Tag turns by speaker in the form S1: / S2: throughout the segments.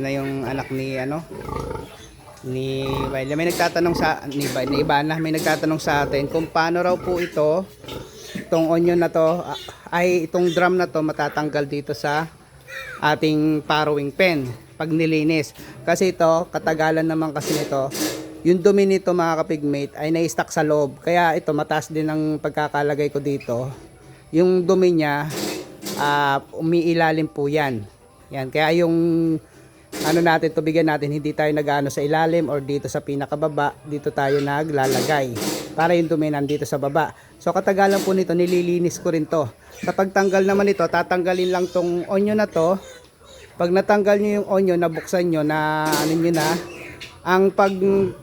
S1: na yung anak ni ano ni Wiley. May nagtatanong sa ni, ni Ivana, may nagtatanong sa atin kung paano raw po ito itong onion na to ay itong drum na to matatanggal dito sa ating farrowing pen pag nilinis. Kasi ito, katagalan naman kasi nito, yung dumi nito mga kapigmate ay na-stuck sa loob. Kaya ito, mataas din ang pagkakalagay ko dito. Yung dumi niya, ah, umiilalim po yan. Yan, kaya yung ano natin, tubigan natin, hindi tayo nag-ano sa ilalim or dito sa pinakababa, dito tayo naglalagay. Para yung dumi nandito sa baba. So katagalan po nito, nililinis ko rin to. Sa pagtanggal naman nito, tatanggalin lang tong onion na to. Pag natanggal nyo yung onion, nabuksan nyo, na ano nyo na, ang pag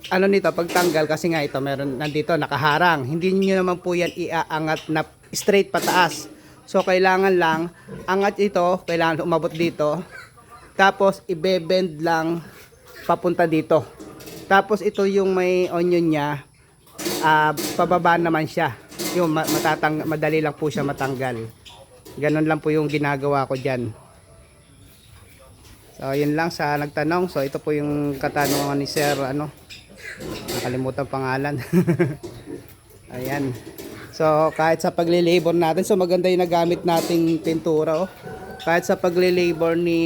S1: ano nito pagtanggal kasi nga ito meron nandito nakaharang hindi niyo naman po yan iaangat na straight pataas so kailangan lang angat ito kailangan umabot dito tapos ibe-bend lang papunta dito tapos ito yung may onion niya ah, pababa naman siya yung ma- matatang madali lang po siya matanggal ganun lang po yung ginagawa ko diyan So, yun lang sa nagtanong. So, ito po yung katanungan ni Sir, ano, nakalimutan pangalan. Ayan. So, kahit sa paglilabor natin, so maganda yung nagamit nating pintura, oh. Kahit sa paglilabor ni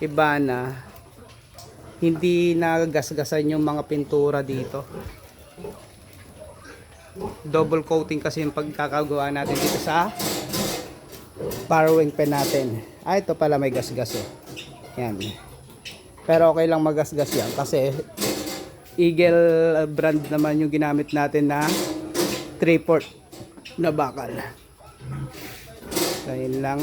S1: Ibana, hindi nagagasgasan yung mga pintura dito. Double coating kasi yung pagkakagawa natin dito sa borrowing pen natin. Ah, ito pala may gasgas oh. Yan. Pero okay lang magasgas yan kasi Eagle brand naman yung ginamit natin na 3 port na bakal. Yun lang.